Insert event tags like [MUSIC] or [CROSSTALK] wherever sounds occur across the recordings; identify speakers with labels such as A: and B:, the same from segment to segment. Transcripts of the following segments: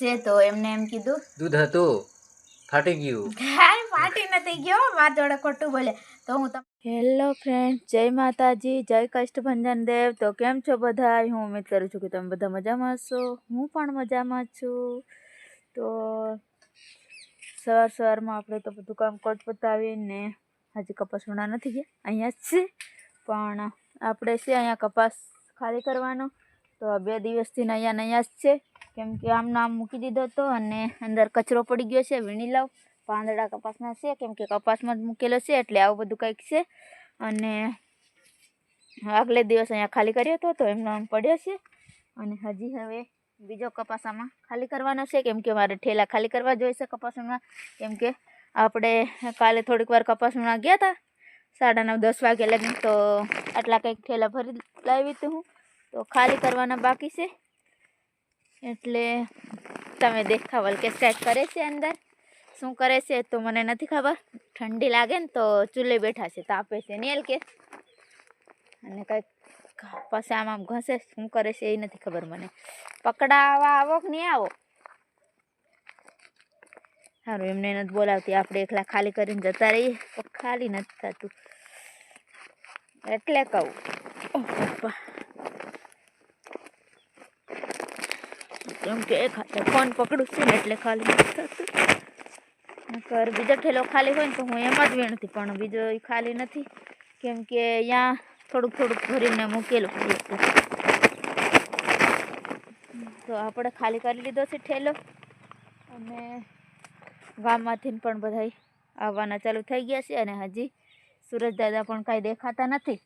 A: છે તો એમને એમ કીધું
B: દૂધ હતું ફાટી ગયું.
A: કાંઈ ફાટી નથી ગયો મારા જોડે ખોટું બોલે. તો હું તમને હેલો ફ્રેન્ડ જય માતાજી જય કષ્ટભંજન દેવ. તો કેમ છો બધા? હું ઉમેદ કરું છું કે તમે બધા મજામાં હશો. હું પણ મજામાં છું. તો સવાર સવારમાં આપણે તો બધું કામ કોટ પતાવીને હજી કપાસ વણા નથી ગયા. અહીંયા જ છે. પણ આપણે છે અહીંયા કપાસ ખાલી કરવાનો. તો બે દિવસથી નયા અહીંયા ને જ છે. કેમ કે આમ મૂકી દીધો હતો અને અંદર કચરો પડી ગયો છે, વીણી લાવ પાંદડા કપાસના છે, કેમ કે કપાસમાં જ મૂકેલો છે, એટલે આવું બધું કંઈક છે. અને આગલે દિવસ અહીંયા ખાલી કર્યો હતો, તો એમનો આમ પડ્યો છે. અને હજી હવે બીજો કપાસ આમાં ખાલી કરવાનો છે, કેમ કે મારે ઠેલા ખાલી કરવા જોઈશે કપાસમાં. કેમ કે આપણે કાલે થોડીક વાર કપાસમાં ગયા હતા સાડા નવ દસ વાગે લગી. તો આટલા કંઈક ઠેલા ભરી લાવી હતી હું. તો ખાલી કરવાના બાકી છે. એટલે તમે દેખાવલ કે સેટ કરે છે અંદર. શું કરે છે તો મને નથી ખબર. ઠંડી લાગે ને તો ચૂલે બેઠા છે, તાપે છે નેલ કે. અને કંઈક પછી આમ આમ ઘસે, શું કરે છે એ નથી ખબર મને. પકડાવા આવો કે નહીં આવો? સારું એમને નથી બોલાવતી. આપણે એકલા ખાલી કરીને જતા રહીએ. ખાલી નથી થતું. એટલે કહું. કેમ કે એક હાથે ફોન પકડું છું ને એટલે ખાલી થતું. નકર બીજો ઠેલો ખાલી હોય ને તો હું એમાં જ વીણતી, પણ બીજો ખાલી નથી. કેમ કે અહીંયા થોડુંક થોડુંક ભરીને મૂકેલું તો. આપણે ખાલી કરી લીધો છે ઠેલો. અને ગામમાંથી પણ બધા આવવાના ચાલુ થઈ ગયા છે અને હજી સુરજ દાદા પણ કાંઈ દેખાતા નથી.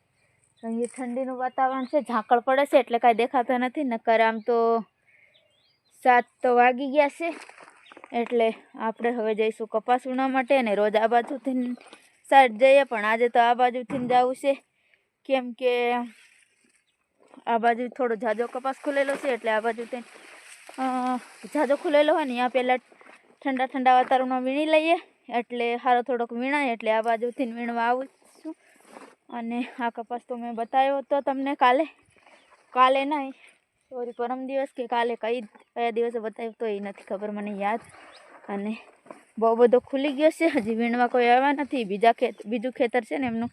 A: અહીં ઠંડીનું વાતાવરણ છે, ઝાકળ પડે છે એટલે કાંઈ દેખાતા નથી. નકર આમ તો સાત તો વાગી ગયા છે. એટલે આપણે હવે જઈશું કપાસ વીણવા માટે અને રોજ આ બાજુથી સાઈડ જઈએ, પણ આજે તો આ બાજુથી જવું છે. કેમ કે આ બાજુ થોડો જાજો કપાસ ખુલેલો છે, એટલે આ બાજુથી ઝાઝો ખુલેલો હોય ને અહીંયા પહેલાં ઠંડા ઠંડા વાતાવરણમાં વીણી લઈએ. એટલે સારો થોડોક વીણાય, એટલે આ બાજુથી વીણવા આવું અને આ કપાસ તો મેં બતાવ્યો હતો તમને કાલે. કાલે નહીં સોરી, પરમ દિવસ કે કાલે કઈ કયા દિવસે બતાવ્યું તો એ નથી ખબર, મને યાદ. અને બહુ બધો ખુલી ગયો છે, હજી વીણવા કોઈ આવ્યા નથી. બીજા ખેત બીજું ખેતર છે ને એમનું.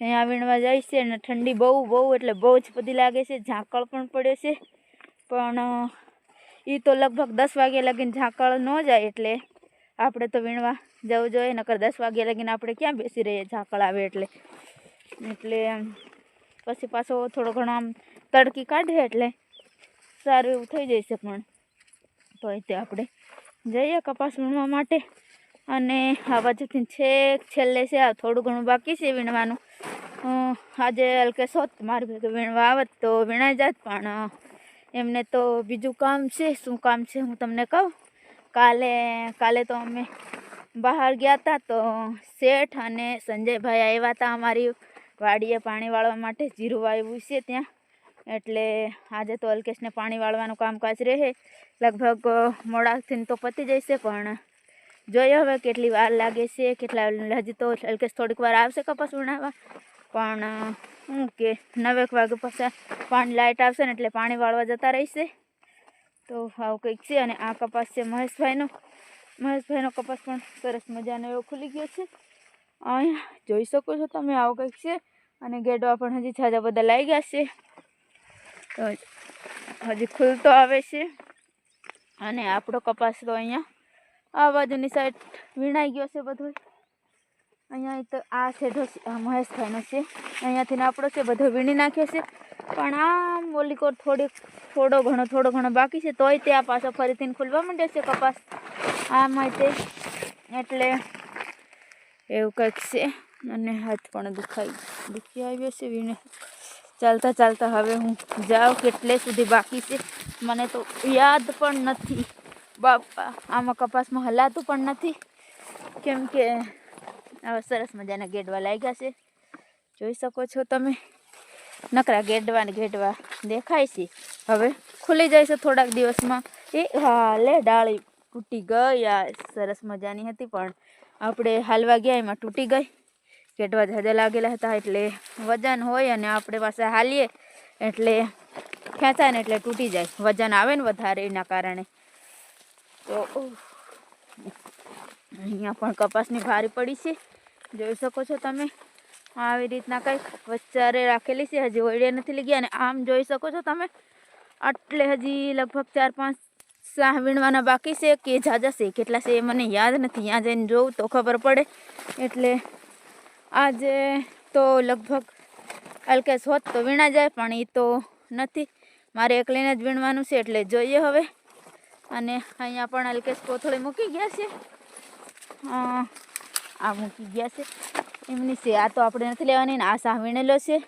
A: અહીંયા વીણવા જાય છે અને ઠંડી બહુ બહુ એટલે બહુ જ બધી લાગે છે. ઝાકળ પણ પડે છે. પણ એ તો લગભગ દસ વાગ્યા લગીને ઝાકળ ન જાય એટલે આપણે તો વીણવા જવું જોઈએ, નકર દસ વાગ્યા લગીને આપણે ક્યાં બેસી રહીએ ઝાકળ આવે એટલે. એટલે પછી પાછો થોડો ઘણો આમ તડકી કાઢે એટલે સારું એવું થઈ જશે પણ. તો તે આપણે જઈએ કપાસ વીણવા માટે. અને આ બાજુથી છેક છેલ્લે છે, આ થોડું ઘણું બાકી છે વીણવાનું. આજે હલકે સોત મારી ભેગું વીણવા આવત તો વીણાઈ જાત, પણ એમને તો બીજું કામ છે. શું કામ છે હું તમને કહું? કાલે કાલે તો અમે બહાર ગયા હતા તો શેઠ અને સંજયભાઈ આવ્યા હતા અમારી વાડીએ પાણી વાળવા માટે જીરું વાવ્યું છે ત્યાં. એટલે આજે તો અલ્કેશને પાણી વાળવાનું કામકાજ રહે. લગભગ મોડાથી તો પતી જશે, પણ જોઈએ હવે કેટલી વાર લાગે છે, કેટલા હજી તો અલ્કેશ થોડીક વાર આવશે કપાસ ઉણાવવા પણ શું કે નવેક વાગે પાછા પાણી લાઇટ આવશે ને એટલે પાણી વાળવા જતા રહીશે. તો આવું કંઈક છે અને આ કપાસ છે મહેશભાઈનો. મહેશભાઈનો કપાસ પણ સરસ મજાનો એવો ખુલી ગયો છે. અહીંયા જોઈ શકો છો તમે આવું કંઈક છે. અને ગેડવા પણ હજી છાજા બધા લાગી ગયા છે. હજી ખુલતો આવે છે. અને આપણો કપાસ તો અહીંયા આ બાજુની સાઈડ વીણાઈ ગયો છે બધો. અહીંયા તો આ છેડો મહેશભાઈનો છે. અહીંયાથી આપણો છે, બધો વીણી નાખ્યો છે. પણ આમ ઓલી કોર થોડીક થોડો ઘણો થોડો ઘણો બાકી છે, તોય તે આ પાછો ફરીથી ખુલવા માંડ્યો છે કપાસ. આ માટે એટલે એવું કંઈક છે. અને હાથ પણ દુખાઈ, દુખી આવ્યો છે વીણે. ચાલતા ચાલતા હવે હું જાઉં કેટલે સુધી બાકી છે. મને તો યાદ પણ નથી. બાપા, આમાં કપાસમાં હલાતું પણ નથી. કેમ કે હવે સરસ મજાના ગેડવા લાગ્યા છે. જોઈ શકો છો તમે. નકરા ગેડવા ને ગેડવા દેખાય છે. હવે ખુલી જાય છે થોડાક દિવસમાં. એ હાલે, ડાળી તૂટી ગઈ. આ સરસ મજાની હતી પણ આપણે હાલવા ગયા એમાં તૂટી ગઈ. ગેડવા જાજા લાગેલા હતા એટલે વજન હોય અને આપણે પાસે હાલીએ એટલે ખેંચાય ને એટલે તૂટી જાય. વજન આવે ને વધારે એના કારણે. તો અહીંયા પણ કપાસની ભારી પડી છે. જોઈ શકો છો તમે. આવી રીતના કંઈક વચ્ચારે રાખેલી છે. હજી ઓળે નથી લઈ ગયા અને આમ જોઈ શકો છો તમે. આટલે હજી લગભગ ચાર પાંચ સાહ વીણવાના બાકી છે. કે જાજા છે કેટલા છે એ મને યાદ નથી. ત્યાં જઈને જોઉં તો ખબર પડે. એટલે આજે તો લગભગ અલકેશ હોત તો વીણા જાય, પણ એ તો નથી. મારે એકલીને જ વીણવાનું છે એટલે જોઈએ હવે. અને અહીંયા પણ અલકેશ કોથળી મૂકી ગયા છે. આ મૂકી ગયા છે. એમની છે, આ તો આપણે નથી લેવાની ને આ સાહ વીણેલો છે.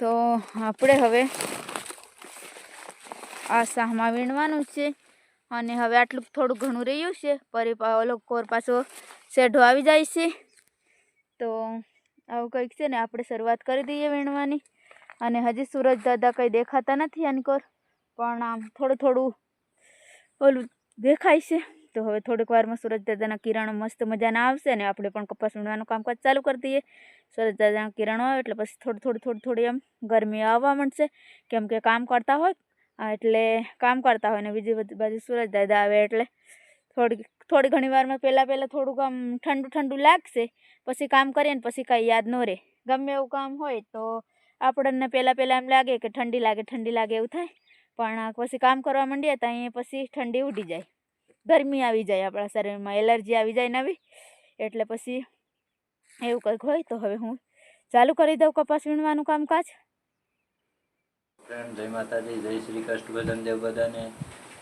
A: તો આપણે હવે આ સાહમાં વીણવાનું છે. અને હવે આટલું થોડું ઘણું રહ્યું છે પરી ઓલો કોર પાછો શેઢો આવી જાય છે. તો આવું કંઈક છે ને, આપણે શરૂઆત કરી દઈએ વીણવાની. અને હજી સૂરજ દાદા કંઈ દેખાતા નથી આની કોર પણ આમ થોડું થોડું ઓલું દેખાય છે. તો હવે થોડીક વારમાં સૂરજ દાદાના કિરણો મસ્ત મજાના આવશે ને, આપણે પણ કપાસ વીણવાનું કામકાજ ચાલુ કરી દઈએ. સૂરજ દાદાના કિરણો આવે એટલે પછી થોડું થોડું થોડું થોડી એમ ગરમી આવવા માંડશે. કેમ કે કામ કરતા હોય એટલે કામ કરતા હોય ને, બીજી બધી બાજુ સૂરજ દાદા આવે એટલે થોડી થોડી ઘણી વારમાં પહેલાં પહેલાં થોડુંક આમ ઠંડુ ઠંડુ લાગશે, પછી કામ કરીએ ને પછી કાંઈ યાદ ન રહે. ગમે એવું કામ હોય તો આપણને પહેલાં પહેલાં એમ લાગે કે ઠંડી લાગે ઠંડી લાગે એવું થાય, પણ પછી કામ કરવા માંડીએ તો અહીંયા પછી ઠંડી ઉડી જાય. ગરમી આવી જાય આપણા શરીરમાં, એલર્જી આવી જાય નવી, એટલે પછી એવું કંઈક હોય તો હવે હું ચાલુ કરી દઉં કપાસ વીણવાનું કામકાજ.
B: જય માતાજી, જય શ્રી કૃષ્ણ, બધાને દેવ બધાને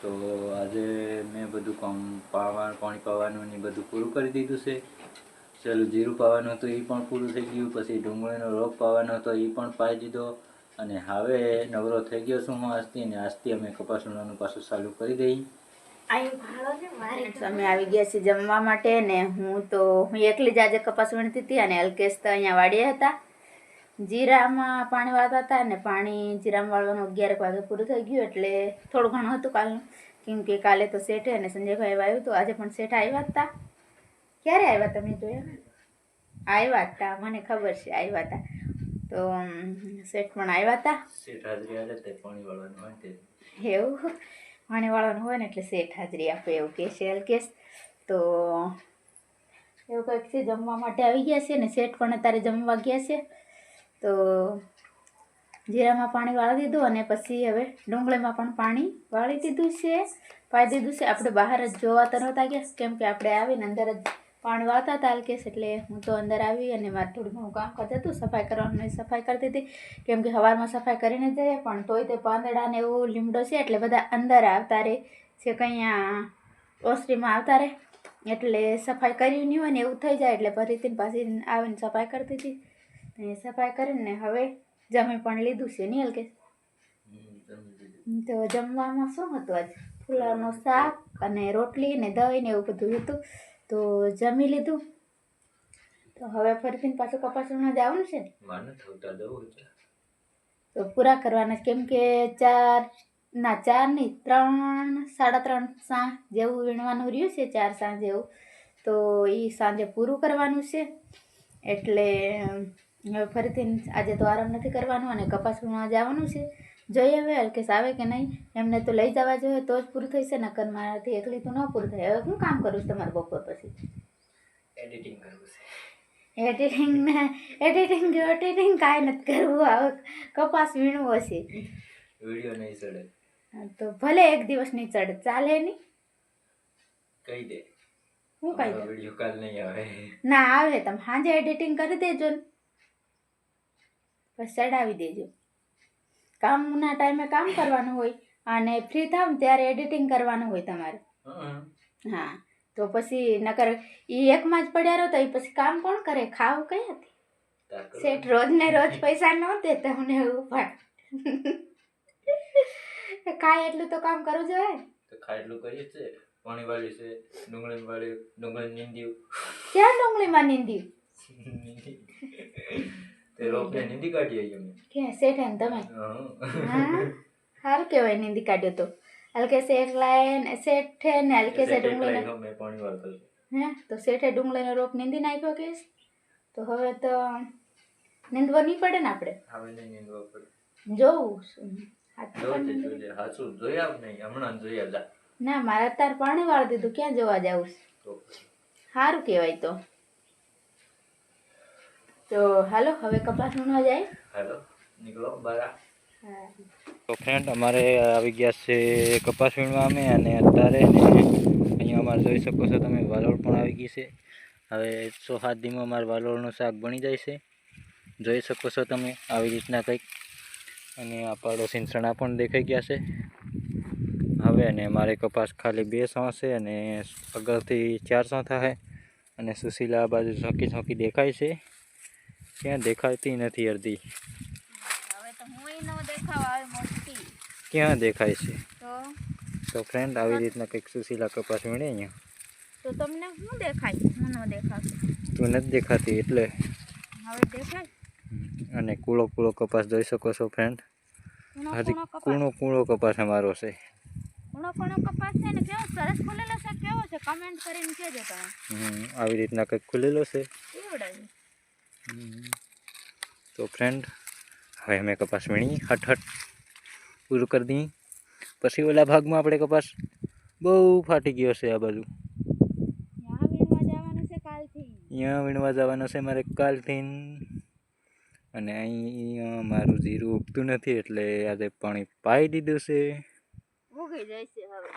B: તો આજે મેં બધું કામ, પાવા, પાણી પાવાનું ને બધું પૂરું કરી દીધું છે. ચાલો, જીરું પાવાનું હતું એ પણ પૂરું થઈ ગયું, પછી ડુંગળીનો રોગ પાવાનો હતો એ પણ પાઈ દીધો. અને હવે નવરો થઈ ગયો છું હું આજથી અને આજથી અમે કપાસ વીણવાનું પાછું ચાલુ કરી દઈ
A: અમે આવી ગયા છીએ જમવા માટે ને હું તો, હું એકલી જ આજે કપાસ વીણતી હતી અને અલ્કેશ તો અહીંયા વાડીએ હતા. જીરામાં પાણી વાળતા હતા ને પાણી જીરામાં વાળવાનું અગિયાર વાગે પૂરું થઈ ગયું એટલે થોડું ઘણું હતું કાલનું. કેમ કે કાલે તો શેઠે અને સંજયભાઈ આવ્યું હતું આજે પણ શેઠ આવ્યા હતા. ક્યારે આવ્યા તમે જોયા? ને આવ્યા હતા મને ખબર છે આવ્યા હતા. તો શેઠ પણ આવ્યા હતા. એવું? પાણી વાળવાનું હોય ને એટલે શેઠ હાજરી આપે એવું કે છે અલ્કેશ તો એવું કંઈક છે જમવા માટે આવી ગયા છે ને શેઠ પણ અત્યારે જમવા ગયા છે. તો જીરામાં પાણી વાળી દીધું અને પછી હવે ડુંગળીમાં પણ પાણી વાળી દીધું છે. પાઈ દીધું છે. આપણે બહાર જ જોવા તો નહોતા ગયા, કેમ કે આપણે આવીને અંદર જ પાણી વાળતા હતા હલકેશ એટલે હું તો અંદર આવી અને મારે થોડું ઘણું કામ કરતી હતું, સફાઈ કરવાનું સફાઈ કરતી હતી. કેમ કે સવારમાં સફાઈ કરીને જઈએ પણ તોય તે પાંદડા ને એવું લીમડો છે, એટલે બધા અંદર આવતા રહે છે કંઈ ઓસરીમાં આવતા રહે એટલે સફાઈ કરી નહીં હોય ને એવું થઈ જાય, એટલે ફરીથી પાછી આવીને સફાઈ કરતી હતી. એ સફાઈ કરીને હવે જમી પણ લીધું છે.
B: જમી લીધું.
A: તો જમવામાં શું હતું આજ? ફુલાવરનું શાક અને રોટલી ને દહીં ને એવું બધું હતું. તો જમી લીધું. તો હવે ફરીથી પાછું કપાસમાં જવાનું છે ને?
B: માને થવતા જવું છે
A: તો. પૂરા કરવાના. કેમ કે ચાર ના ચાર નહીં ત્રણ સાડા ત્રણ સાંજ જેવું વીણવાનું રહ્યું છે ચાર સાંજ જેવું તો એ સાંજે પૂરું કરવાનું છે. એટલે હવે ફરીથી આજે તો આરામ નથી કરવાનો અને કપાસ વીણવા જવાનું છે. જોઈએ હવે હલકેશ આવે કે નહીં. એમને તો લઈ જવા જોઈએ તો જ પૂરું થશે નકર મારાથી એકલી તો ન પૂરું થાય. હવે હું કામ કરું છું તમારે બપોર પછી?
B: એડિટિંગ કરવું છે.
A: એડિટિંગ ને એડિટિંગ એડિટિંગ કાંઈ નથી કરવું. હવે કપાસ વીણવો છે.
B: વીડિયો નહીં ચડે.
A: તો ભલે એક દિવસ નહીં ચડે ચાલે નહીં.
B: કહી દે.
A: હું કહી દઉં?
B: વીડિયો કાલ નહીં આવે.
A: ના આવે તમે સાંજે એડિટિંગ કરી દેજો ને. પછી ચડાવી દેજો. કામના ટાઈમે કામ કરવાનું હોય અને ફ્રી થાવ ત્યારે એડિટિંગ કરવાનું હોય તમારે.
B: હા.
A: તો પછી નકર એ એકમાં જ પડ્યા રહો તો એ પછી કામ કોણ કરે? ખાવું હતી શેઠ રોજ ને રોજ પૈસા ન દેતા હું એવું પણ કાંઈ એટલું તો કામ કરવું જોઈએ
B: ખાય એટલું કરીએ છે. પાણી વાળી છે ડુંગળી વાળી ડુંગળી નીંદ્યું.
A: ક્યાં ડુંગળીમાં નીંદી [LAUGHS]
B: તે નીંદી કાઢી આવી અમે
A: કે શેઠ એમ તમે? સારું કહેવાય નીંદી કાઢ્યો તો. હલકે શેઠ લાય શેઠે ને હલકે સે ડુંગળીનો
B: એટલે અમે પાણી વાળતો
A: હે? તો શેઠે ડુંગળીનો રોપ નીંદી નાખ્યો કે? તો હવે તો નીંદવો નહીં પડે ને આપણે?
B: હવે નહીં નીંદવા પડે.
A: જોવું
B: હાચું. જોયા નહીં. હમણાં જોયા
A: ના મારે અત્યારે પાણી વાળી દીધું. ક્યાં જોવા જાઉં?
B: તો
A: સારું કહેવાય તો. તો હાલો હવે કપાસ વીણવા જાય?
B: હાલો નીકળો બારા તો ફ્રેન્ડ અમારે આવી ગયા છે કપાસ વીણવા અમે અને અત્યારે અહીંયા અમારે જોઈ શકો છો તમે વાલોળ પણ આવી ગઈ છે. હવે સો સાત દીમાં અમારે વાલોળનું શાક બની જાય છે. જોઈ શકો છો તમે આવી રીતના કંઈક. અને આ પાડોશી ચણા પણ દેખાઈ ગયા છે. હવે અને મારે કપાસ ખાલી બે સો છે અને આગળથી ચારસો થાય. અને સુશીલા આ બાજુ ઝોંકી ઝોંકી દેખાય છે. ક્યાં દેખાતી નથી અડધી ક્યાં દેખાય છે?
A: તો?
B: ફ્રેન્ડ આવી રીતના કંઈક સુશીલા કપાસ મળે અહીંયા?
A: તો તમને શું દેખાય? હું નો દેખાશે
B: તું નથી દેખાતી એટલે?
A: હવે દેખાય?
B: અને કૂળો કૂળો કપાસ જોઈ શકો છો ફ્રેન્ડ હજી
A: કૂણો
B: કૂણો કપાસ અમારો છે.
A: કૂણો કૂણો કપાસ છે ને કેવો સરસ ખુલેલો છે કેવો છે? કમેન્ટ કરીને કહેજો તમે.
B: આવી રીતના કંઈક ખુલેલો છે?
A: એવડાવી.
B: તો ફ્રેન્ડ હવે અમે કપાસ વીણી હટ હટ પૂરું કરી દઈએ. પછી ઓલા ભાગમાં આપણે કપાસ બહુ ફાટી ગયો છે આ બાજુ. અહીંયા વીણવા જવાનો છે મારે કાલથી. અને અહીંયા મારું જીરું ઉગતું નથી એટલે આજે પાણી પાઈ દીધું છે.
A: ઉગી જાય છે હવે.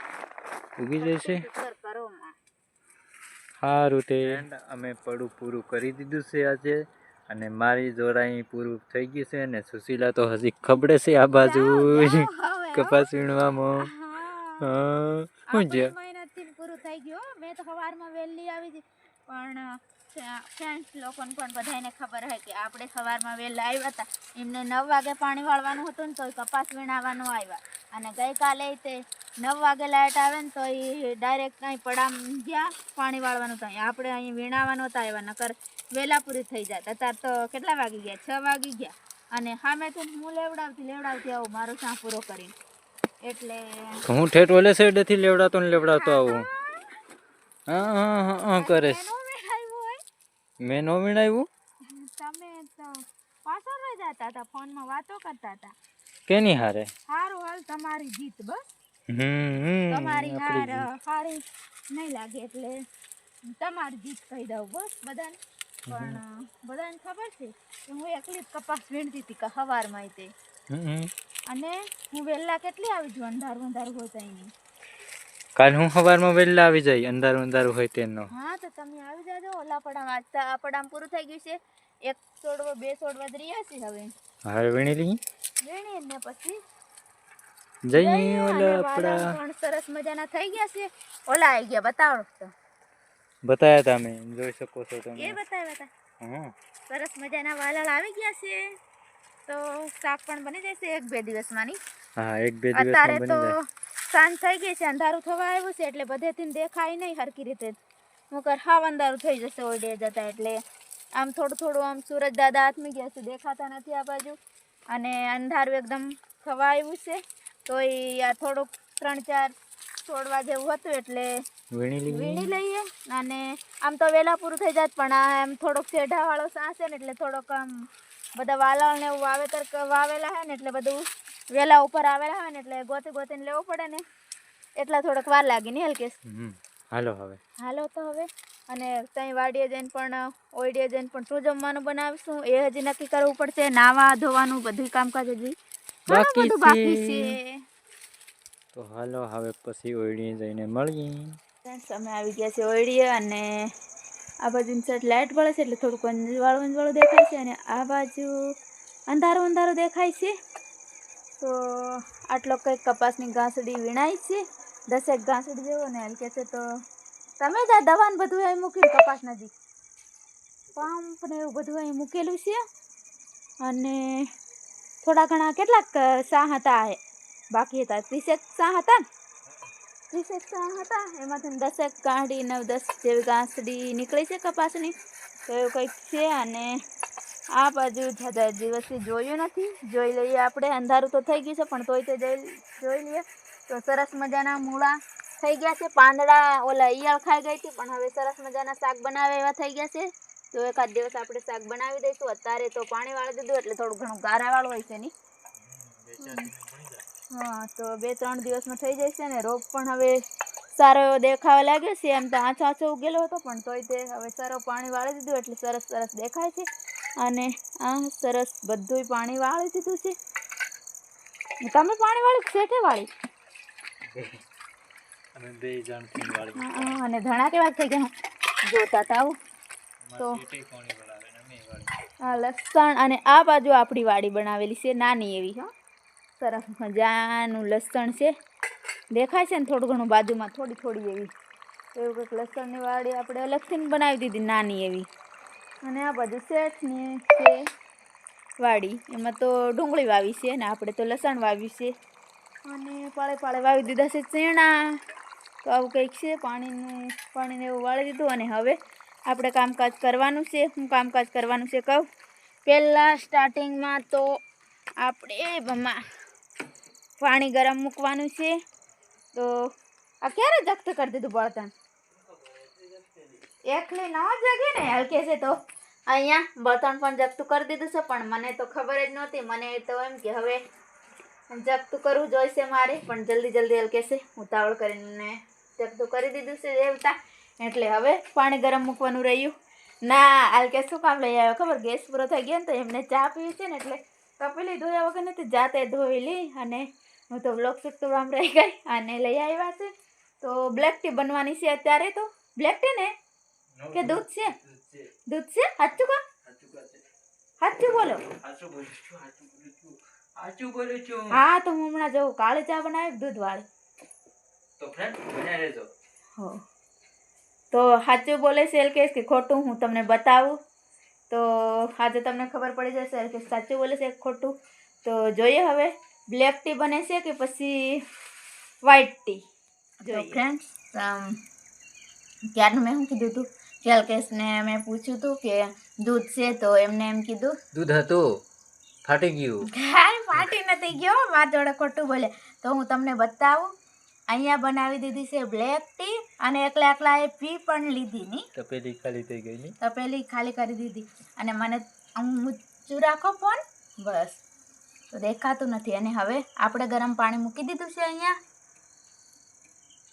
B: ઉગી જાય છે સારું તે. અમે પડું પૂરું કરી દીધું છે આજે અને મારી જોડાઈ પૂરું થઈ ગયું છે અને સુશીલા તો હજી ખબડે છે આ બાજુ. કપાસ વીણવામાં.
A: હા. મહિનાથી પૂરું થઈ ગયું મેં તો સવારમાં વહેલી આવી હતી પણ ફ્રેન્ડ્સ લોકોને પણ બધાને ખબર હોય કે આપણે સવારમાં વહેલા આવ્યા હતા. એમને નવ વાગે પાણી વાળવાનું હતું ને તો કપાસ વીણાવાનું આવ્યા. અને ગઈકાલે તે નવ વાગે લાઇટ આવે ને તો એ ડાયરેક્ટ અહીં પડામ ગયા પાણી વાળવાનું તો આપણે અહીં વીણાવાનું હતા આવ્યા નકર વહેલા પૂરી થઈ જાય. અત્યારે તો કેટલા વાગી ગયા? છ વાગી ગયા. અને સામેથી હું લેવડાવતી લેવડાવતી આવું મારો સાં પૂરો કરીને. એટલે
B: હું ઠેઠ ઓલે સાઈડેથી લેવડાતો ને લેવડાવતો આવું. હા હા. હા કરે. છે મેં નો વીણાવ્યું?
A: તમે તો પાછળ રહી જતા હતા ફોનમાં વાતો કરતા હતા
B: કેની હારે?
A: હારું હાલ તમારી જીત બસ.
B: હમ
A: તમારી હાર હારી. નહીં લાગે એટલે તમારી જીત કહી દઉં બસ બધાને. પણ બધાને ખબર છે કે હું એકલી જ કપાસ વીણતી હતી કે સવારમાં તે. અને હું વહેલા કેટલી આવી છું? અંધારું અંધારું હોય તો એની
B: કાલ હું સવારમાં વહેલા આવી જાય અંધારું અંધારું હોય તેનો.
A: હા તો તમે આવી જાજો. ઓલા પડામ આજતા આ પડામ પૂરું થઈ ગયું છે. એક છોડવો બે છોડવા જ રહ્યા છે હવે.
B: હવે વીણી લઈ
A: વીણી ને પછી? જઈ
B: ઓલા આપડા.
A: પણ સરસ મજાના થઈ ગયા છે. ઓલા આવી ગયા બતાવો તો.
B: બતાયા તમે જોઈ શકો છો
A: એ
B: તમે
A: બતાવ્યા હતા
B: હા.
A: સરસ મજાના વાલાળ આવી ગયા છે. તો શાક પણ બની જશે એક બે
B: હા એક બે
A: અત્યારે તો સાંજ થઈ ગઈ છે અંધારું થવા આવ્યું છે એટલે બધેથી દેખાય નહીં હરકી રીતે. હું કર હાવ અંધારું થઈ જશે ઓરડે જતા એટલે આમ થોડું થોડું આમ સૂરજ દાદા હાથમાં ગયા છે દેખાતા નથી આ બાજુ. અને અંધારું એકદમ થવા આવ્યું છે તો એ આ થોડુંક ત્રણ ચાર છોડવા જેવું હતું એટલે
B: વીણી લઈએ.
A: અને આમ તો વહેલા પૂરું થઈ જાત પણ આ એમ થોડોક શેઢાવાળો વાળો છે ને એટલે થોડોક આમ બધા વાલાઓને એવું વાવેતર વાવેલા હોય ને એટલે બધું વેલા ઉપર આવેલા હોય ને એટલે ગોતી ગોતીને લેવું પડે ને. એટલા થોડોક વાર લાગે ને હલકેશ.
B: હાલો હવે.
A: હાલો તો હવે. અને ત્યાં વાડીએ જઈને પણ ઓઈડીએ જઈને પણ શું જમવાનું બનાવીશું? એ હજી નક્કી કરવું પડશે. નાવા ધોવાનું બધું કામકાજ હજી.
B: બાકી
A: બધું બાકી
B: છે. તો હાલો હવે પછી ઓળીએ જઈને મળીએ.
A: ફ્રેન્ડ્સ અમે આવી ગયા છે ઓઈડીએ અને આ બાજુ સાઈડ લાઇટ વળે છે એટલે થોડુંક અંજવાળું અંજવાળું દેખાય છે અને આ બાજુ અંધારું અંધારું દેખાય છે. તો આટલો કંઈક કપાસની ઘાસડી વીણાય છે. દસેક ઘાસડી જેવો ને હલકે છે તો તમે જ આ દવાને બધું અહીં મૂક્યું કપાસ નજીક. પંપ ને એવું બધું અહીં મૂકેલું છે. અને થોડા ઘણા કેટલાક સાહ હતા બાકી હતા ત્રીસેક સાહ હતા ને. ત્રીસેક સા હતા એમાંથી દસેક કાઢી, નવ દસ જેવી ગાંસડી નીકળી છે કપાસની. તો એવું કંઈક છે અને આ બાજુ જતા દિવસથી જોયું નથી. જોઈ લઈએ આપણે. અંધારું તો થઈ ગયું છે, પણ તોય તે જોઈ લઈએ. તો સરસ મજાના મૂળા થઈ ગયા છે. પાંદડા ઓલા ઈયળ ખાઈ ગઈ હતી, પણ હવે સરસ મજાના શાક બનાવે એવા થઈ ગયા છે. તો એકાદ દિવસ આપણે શાક બનાવી દઈશું. અત્યારે તો પાણી વાળી દીધું, એટલે થોડું ઘણું ગારાવાળું હોય છે નહીં. હા તો બે ત્રણ દિવસમાં થઈ જશે ને રોપ પણ હવે સારો એવો દેખાવા લાગ્યો છે. એમ તો આછો આછો ઉગેલો હતો પણ તોય તે હવે સારો પાણી વાળી દીધું એટલે સરસ સરસ દેખાય છે. અને આ સરસ બધુંય પાણી વાળી દીધું છે. તમે પાણી વાળી શેઠે વાળી? અને ધણા કેવા થઈ ગયા? જોતા તા તો લસણ અને આ બાજુ આપણી વાડી બનાવેલી છે નાની એવી હો. સરસ મજાનું લસણ છે. દેખાય છે ને થોડું ઘણું બાજુમાં, થોડી થોડી એવી. એવું કંઈક લસણની વાડી આપણે અલગથી બનાવી દીધી, નાની એવી. અને આ બાજુ શેઠની છે વાડી. એમાં તો ડુંગળી વાવી છે ને આપણે તો લસણ વાવ્યું છે. અને પાળે પાળે વાવી દીધા છે ચીણા. તો આવું કંઈક છે, પાણીનું, પાણીને એવું વાળી દીધું. અને હવે આપણે કામકાજ કરવાનું છે. હું કામકાજ કરવાનું છે કહું. પહેલાં સ્ટાર્ટિંગમાં તો આપણે બમાં પાણી ગરમ મૂકવાનું છે. તો આ ક્યારે જખ્ત કરી દીધું બળતણ? એકલી ન જગે ને હલકે છે તો. અહીંયા બળતણ પણ જગતું કરી દીધું છે, પણ મને તો ખબર જ નહોતી. મને તો એમ કે હવે જગતું કરવું જોઈશે મારે, પણ જલ્દી જલ્દી હલકે છે. ઉતાવળ કરીને જગતું કરી દીધું છે દેવતા. એટલે હવે પાણી ગરમ મૂકવાનું રહ્યું. ના હાલકે શું કામ લઈ આવ્યો? ખબર ગેસ પૂરો થઈ ગયો ને તો એમને ચા પીવી છે ને, એટલે કપેલી ધોયા વગર નથી, જાતે ધોઈ લી અને હું તો બ્લોક શીખતું રહી ગઈ અને લઈ આવ્યા છે. તો બ્લેક ટી બનવાની છે અત્યારે તો. બ્લેક ટી ને? કે દૂધ છે? દૂધ છે. સાચું કા સાચું બોલો.
B: સાચું બોલું છું
A: હા તો હું હમણાં જવું કાળી ચા બનાવી દૂધ વાળી
B: તો ફ્રેન્ડ બન્યા રહેજો.
A: હો. તો સાચું બોલે છે એલકેશ કે ખોટું હું તમને બતાવું. તો આજે તમને ખબર પડી જશે એલકેશ સાચું બોલે છે ખોટું. તો જોઈએ હવે. બ્લેક ટી બને છે કે પછી વ્હાઈટ ટી ફ્રેન્ડ્સ ક્યારનું મેં શું કીધું હતું કેલકેશને મેં પૂછ્યું હતું કે દૂધ છે તો એમને એમ કીધું.
B: દૂધ હતું. ફાટી ગયું.
A: કાંઈ ફાટી નથી ગયો. મારા જોડે ખોટું બોલે. તો હું તમને બતાવું. અહીંયા બનાવી દીધી છે બ્લેક ટી અને એકલા એકલા એ પી પણ લીધી ની.
B: તપેલી ખાલી થઈ ગઈ ની.
A: તપેલી ખાલી કરી દીધી. અને મને હું ઊંચું રાખો ફોન? બસ. તો દેખાતું નથી. અને હવે આપણે ગરમ પાણી મૂકી દીધું છે અહીંયા.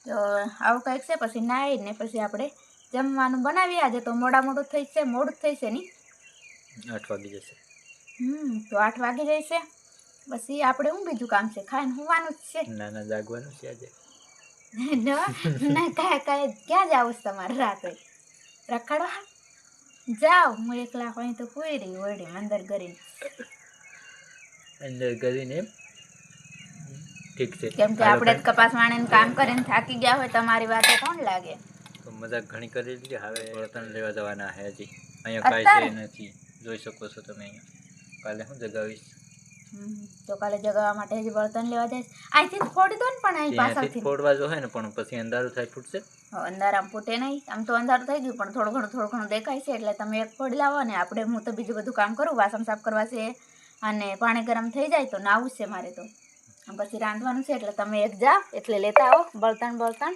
A: તો આવું કંઈક છે પછી નાહીને પછી આપણે જમવાનું બનાવીએ. આજે તો મોડા મોડું થઈ છે મોડું થઈ છે ની
B: આઠ વાગી જશે.
A: હમ તો આઠ વાગી જશે પછી આપણે શું બીજું કામ છે? ખાઈને હોવાનું જ છે.
B: ના ના જાગવાનું છે આજે. [LAUGHS]
A: ના કાંઈ કાંઈ ક્યાં જાવું છે તમારે રાતે? રખડવા? જાઓ હું એકલા હોય તો કોઈ રહી ઓરડી અંદર કરીને
B: અંદર કરીને ઠીક છે.
A: કેમ કે આપણે કપાસ વાણીને કામ કરીને થાકી ગયા હોય તમારી વાતે કોણ લાગે?
B: તો મજાક ઘણી કરી લીધી. હવે બળતણ લેવા જવાના છે હજી. અહીંયા કાંઈ છે નથી. જોઈ શકો છો તમે અહીંયા. કાલે હું જગાવીશ.
A: તો કાલે જગાવવા માટે હજી બળતણ લેવા જઈશ. અહીંથી ફોડી દો ને પણ અહીં પાછળથી.
B: ફોડવા જો ને પણ પછી અંધારું થાય ફૂટશે.
A: અંધારામ ફૂટે નહીં. આમ તો અંધારું થઈ ગયું પણ થોડું ઘણું થોડું ઘણું દેખાય છે એટલે તમે એક ફોડી લાવો ને. આપણે હું તો બીજું બધું કામ કરું વાસણ સાફ કરવા છે. અને પાણી ગરમ થઈ જાય તો નાવું છે મારે તો. પછી રાંધવાનું છે એટલે તમે એક જાઓ એટલે લેતા આવો બળતણ બળતણ.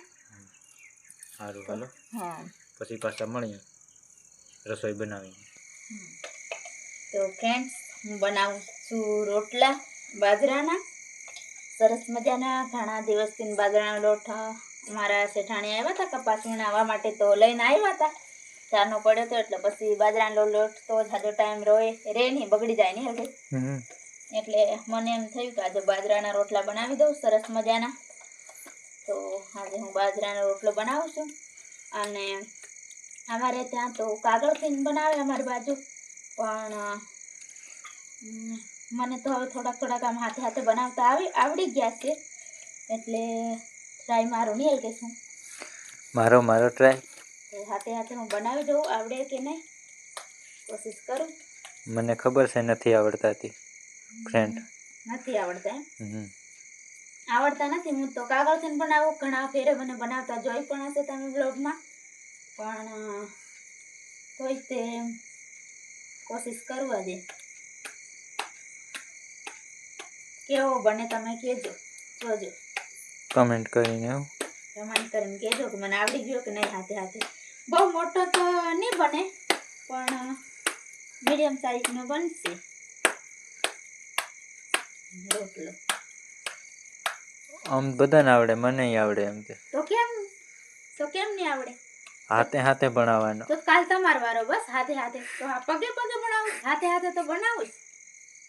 B: સારું હાલો.
A: હા.
B: પછી પાછા મળીએ રસોઈ બનાવી
A: તો ફ્રેન્ડ્સ હું બનાવું છું રોટલા બાજરાના. સરસ મજાના ઘણા દિવસથી બાજરાના લોઠા મારા શેઠાણી આવ્યા હતા કપાસ વીણાવવા માટે તો લઈને આવ્યા હતા. ચાનો પડ્યો હતો એટલે પછી બાજરાનો લોટ તો જાજો ટાઈમ રોય રે નહીં બગડી જાય નહીં એટલે એટલે મને એમ થયું કે આજે બાજરાના રોટલા બનાવી દઉં સરસ મજાના. તો આજે હું બાજરાનો રોટલો બનાવું છું. અને અમારે ત્યાં તો કાગળથી બનાવે અમારી બાજુ. પણ મને તો હવે થોડાક થોડાક આમ હાથે હાથે બનાવતા આવી આવડી ગયા છે. એટલે ટ્રાય મારું નહીં કે શું?
B: મારો મારો ટ્રાય
A: તો હાથે હાથે હું બનાવી દઉં આવડે કે નહીં? કોશિશ કરું.
B: મને ખબર છે નથી આવડતા હતી ફ્રેન્ડ
A: નથી આવડતા એમ? આવડતા નથી હું તો કાગળથી પણ બનાવું ઘણા ફેરે મને બનાવતા જોઈ પણ હશે તમે બ્લોગમાં પણ તોય તે કોશિશ કરું આજે. કેવો બને તમે કહેજો જોજો.
B: કમેન્ટ કરીને
A: કમેન્ટ કરીને કહેજો કે મને આવડી ગયો કે નહીં હાથે હાથે. બહુ મોટો તો નહીં બને પણ મીડિયમ સાઈઝનો બનશે. રોટલો.
B: આમ બધાને આવડે મને આવડે એમ કે.
A: તો કેમ? તો કેમ નહીં આવડે?
B: હાથે હાથે બનાવવાનો
A: તો કાલ તમારો વારો બસ હાથે હાથે. તો આ પગે પગે બનાવું હાથે હાથે તો બનાવું.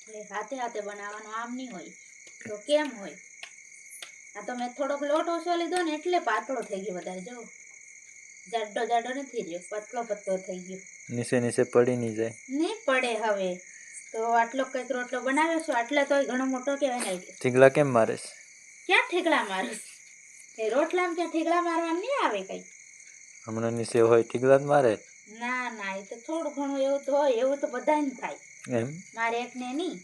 A: એટલે હાથે હાથે બનાવવાનું આમ નહીં હોય. તો કેમ હોય? આ તો મેં થોડોક લોટ ઓછો લીધો ને એટલે પાતળો થઈ ગયો વધારે જો. જાડો જાડો નથી રહ્યો પતલો પતલો થઈ ગયો.
B: નીચે નીચે પડી નહીં જાય.
A: નહીં પડે હવે. તો આટલો કંઈક રોટલો બનાવ્યો છું આટલે તો ઘણો મોટો કહેવાય ને
B: ઠીકલા કેમ મારે
A: ક્યાં ઠીકલા મારું એ રોટલામાં ક્યાં ઠીકલા મારવા નહીં આવે કઈ?
B: હમણાં નીચે હોય ઠીકલા જ મારે?
A: ના ના એ તો થોડું ઘણું એવું તો હોય એવું તો બધાને થાય.
B: એમ?
A: મારે એકને નહીં.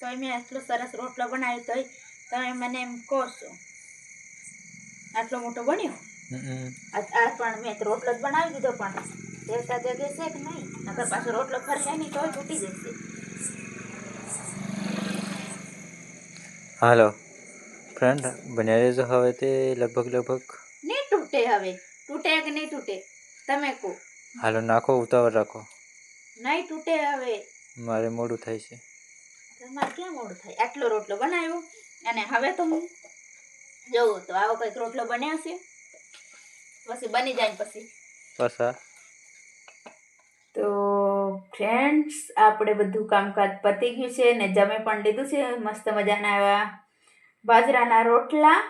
A: તોય મેં આટલો સરસ રોટલો બનાવ્યો તોય તમે મને એમ કહો છો. આટલો મોટો બન્યો. આ પણ મેં રોટલો જ બનાવી દીધો પણ દેવતા જગે છે કે નહીં? નકર પાછો રોટલો ફરશે નહીં તોય તૂટી જશે.
B: હાલો. ફ્રેન્ડ બન્યા રહેજો હવે તે લગભગ લગભગ.
A: નહીં તૂટે હવે. તૂટે કે નહીં તૂટે? તમે કહો.
B: હાલો નાખો ઉતાવળ રાખો.
A: નહીં તૂટે હવે.
B: મારે મોડું થાય છે.
A: તમારે ક્યાં મોડું થાય? આટલો રોટલો બનાવ્યો? અને હવે તો હું જોઉં તો આવો કંઈક રોટલો બન્યો છે. પછી બની જાય પછી પછી.
B: પાછા.
A: તો ફ્રેન્ડ્સ આપણે બધું કામકાજ પતી ગયું છે ને જમે પણ લીધું છે. મસ્ત મજાના એવા બાજરાના રોટલા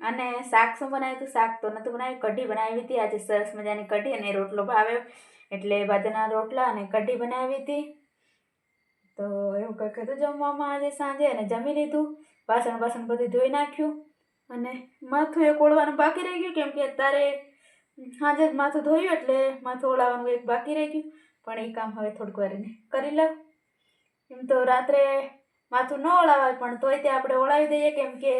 A: અને શાક શું બનાવ્યું હતું? શાક તો નહોતું બનાવ્યું. કઢી બનાવી હતી. આજે સરસ મજાની કઢી અને રોટલો ભાવે. એટલે બાજરાના રોટલા અને કઢી બનાવી હતી. તો એવું કંઈક હતું જમવામાં આજે સાંજે અને જમી લીધું. વાસણ બાસણ બધું ધોઈ નાખ્યું. અને માથું એક ઓળવાનું બાકી રહી ગયું, કેમ કે અત્યારે સાંજે જ માથું ધોયું એટલે માથું ઓળાવવાનું એક બાકી રહી ગયું. પણ એ કામ હવે થોડુંક વારીને કરી લઉં. એમ તો રાત્રે માથું ન ઓળાવાય, પણ તોય તે આપણે ઓળાવી દઈએ, કેમ કે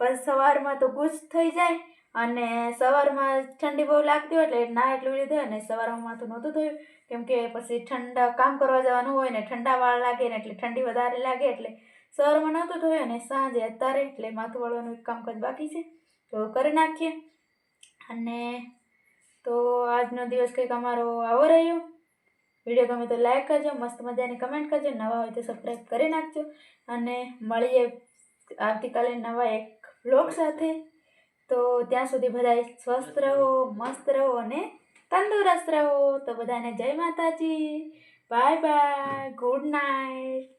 A: પછી સવારમાં તો ગુસ્સ થઈ જાય અને સવારમાં ઠંડી બહુ લાગતી હોય એટલે ના એટલું લીધું અને સવારમાં માથું નહોતું ધોયું. કેમ કે પછી ઠંડા કામ કરવા જવાનું હોય ને, ઠંડા વાળ લાગે ને એટલે ઠંડી વધારે લાગે એટલે સવારમાં નહોતું ધોયું અને સાંજે અત્યારે એટલે માથું વાળવાનું એક કામકાજ બાકી છે, તો કરી નાખીએ. અને તો આજનો દિવસ કંઈક અમારો આવો રહ્યો. વીડિયો ગમે તો લાઈક કરજો, મસ્ત મજાની કમેન્ટ કરજો, નવા હોય તો સબસ્ક્રાઈબ કરી નાખજો. અને મળીએ આવતીકાલે નવા એક બ્લોગ સાથે. તો ત્યાં સુધી બધા સ્વસ્થ રહો, મસ્ત રહો અને તંદુરસ્ત રહો. તો બધાને જય માતાજી. Bye bye good night